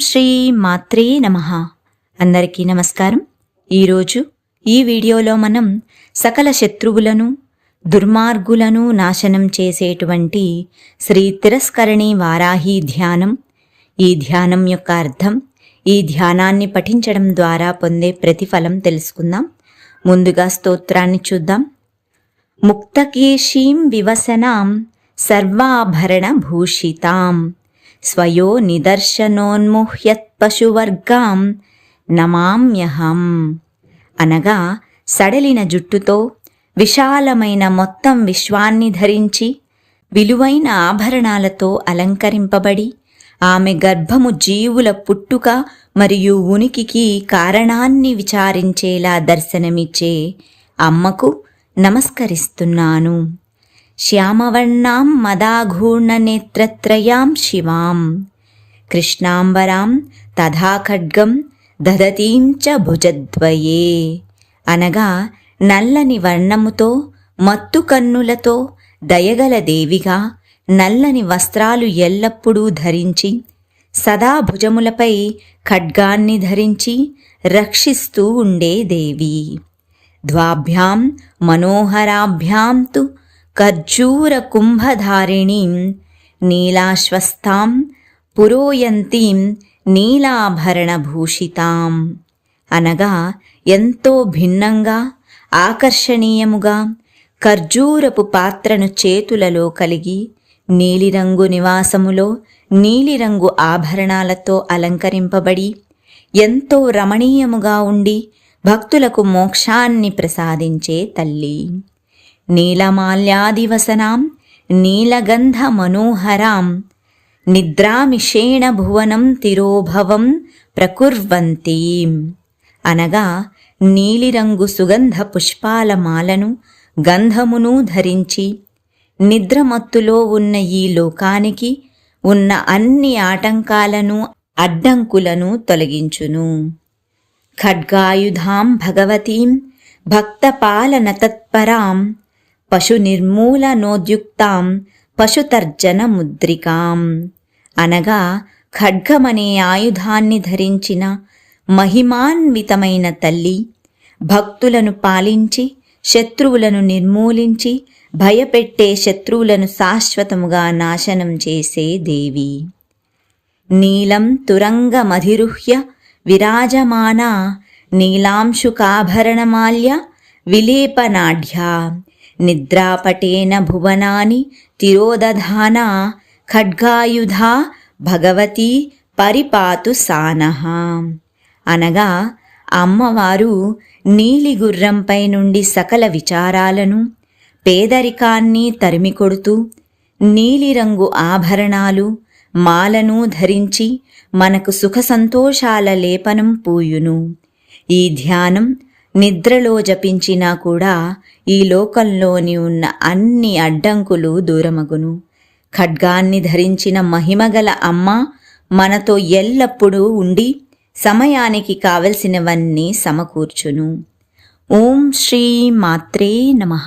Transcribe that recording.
శ్రీ మాత్రే నమ. అందరికీ నమస్కారం. ఈరోజు ఈ వీడియోలో మనం సకల శత్రువులను దుర్మార్గులను నాశనం చేసేటువంటి శ్రీ తిరస్కరణి వారాహి ధ్యానం. ఈ ధ్యానం యొక్క అర్థం ఈ ధ్యానాన్ని పఠించడం ద్వారా పొందే ప్రతిఫలం తెలుసుకుందాం. ముందుగా స్తోత్రాన్ని చూద్దాం. ముక్తకేశీం వివసనాం సర్వాభరణభూషితాం. స్వయో నిదర్శనోన్ముహ్యత్ పశువర్గాం నమామ్యహం అనగా సడలిన జుట్టుతో విశాలమైన మొత్తం విశ్వాన్ని ధరించి విలువైన ఆభరణాలతో అలంకరింపబడి ఆమె గర్భము జీవుల పుట్టుక మరియు ఉనికికి కారణాన్ని విచారించేలా దర్శనమిచ్చే అమ్మకు నమస్కరిస్తున్నాను. శ్యామవర్ణాం మదాఘూర్ణనేత్రత్రయాం శివాం. కృష్ణాంబరాం తథా ఖడ్గం దదతీం చ భుజద్వయే. అనగా నల్లని వర్ణముతో మత్తు కన్నులతో దయగల దేవిగా నల్లని వస్త్రాలు ఎల్లప్పుడూ ధరించి సదా భుజములపై ఖడ్గాన్ని ధరించి రక్షిస్తూ ఉండే దేవి. ద్వాభ్యాం మనోహరాభ్యాం తు ఖర్జూరకుంభధారిణీం నీలాశ్వస్తాం పురోయంతీం నీలాభరణభూషితాం. అనగా ఎంతో భిన్నంగా ఆకర్షణీయముగా ఖర్జూరపు పాత్రను చేతులలో కలిగి నీలిరంగు నివాసములో నీలిరంగు ఆభరణాలతో అలంకరింపబడి ఎంతో రమణీయముగా ఉండి భక్తులకు మోక్షాన్ని ప్రసాదించే తల్లి. నీలమాల్యాదివసనాం నీలగంధమనోహరాం నిద్రామిషేణ భువనం తిరోభవం ప్రకుర్వంతీం. అనగా నీలిరంగు సుగంధ పుష్పాల మాలను గంధమును ధరించి నిద్రమత్తులో ఉన్న ఈ లోకానికి ఉన్న అన్ని ఆటంకాలను అడ్డంకులను తొలగించును. ఖడ్గాయుధాం భగవతీం భక్తపాలన తత్పరాం పశునిర్మూలనోద్యుక్తాం పశుతర్జన ముద్రికాం అనగా ఖడ్గమనే ఆయుధాన్ని ధరించిన మహిమాన్వితమైన తల్లి భక్తులను పాలించి శత్రువులను నిర్మూలించి భయపెట్టే శత్రువులను శాశ్వతముగా నాశనం చేసే దేవి. నీలం తురంగమధిరుహ్య విరాజమానా నీలాంశుకాభరణమాల్య విలేపనాఢ్యా. నిద్రాపటేన భువనాని తిరోదధాన ఖడ్గాయుధా భగవతి పరిపాతు సానహ. అనగా అమ్మవారు నీలిగుర్రంపై నుండి సకల విచారాలను పేదరికాన్ని తరిమికొడుతూ నీలిరంగు ఆభరణాలు మాలను ధరించి మనకు సుఖ సంతోషాల లేపనం పూయును. ఈ ధ్యానం నిద్రలో జపించినా కూడా ఈ లోకంలోని ఉన్న అన్ని అడ్డంకులు దూరమగును. ఖడ్గాన్ని ధరించిన మహిమగల అమ్మ మనతో ఎల్లప్పుడూ ఉండి సమయానికి కావలసినవన్నీ సమకూర్చును. ఓం శ్రీ మాత్రే నమః.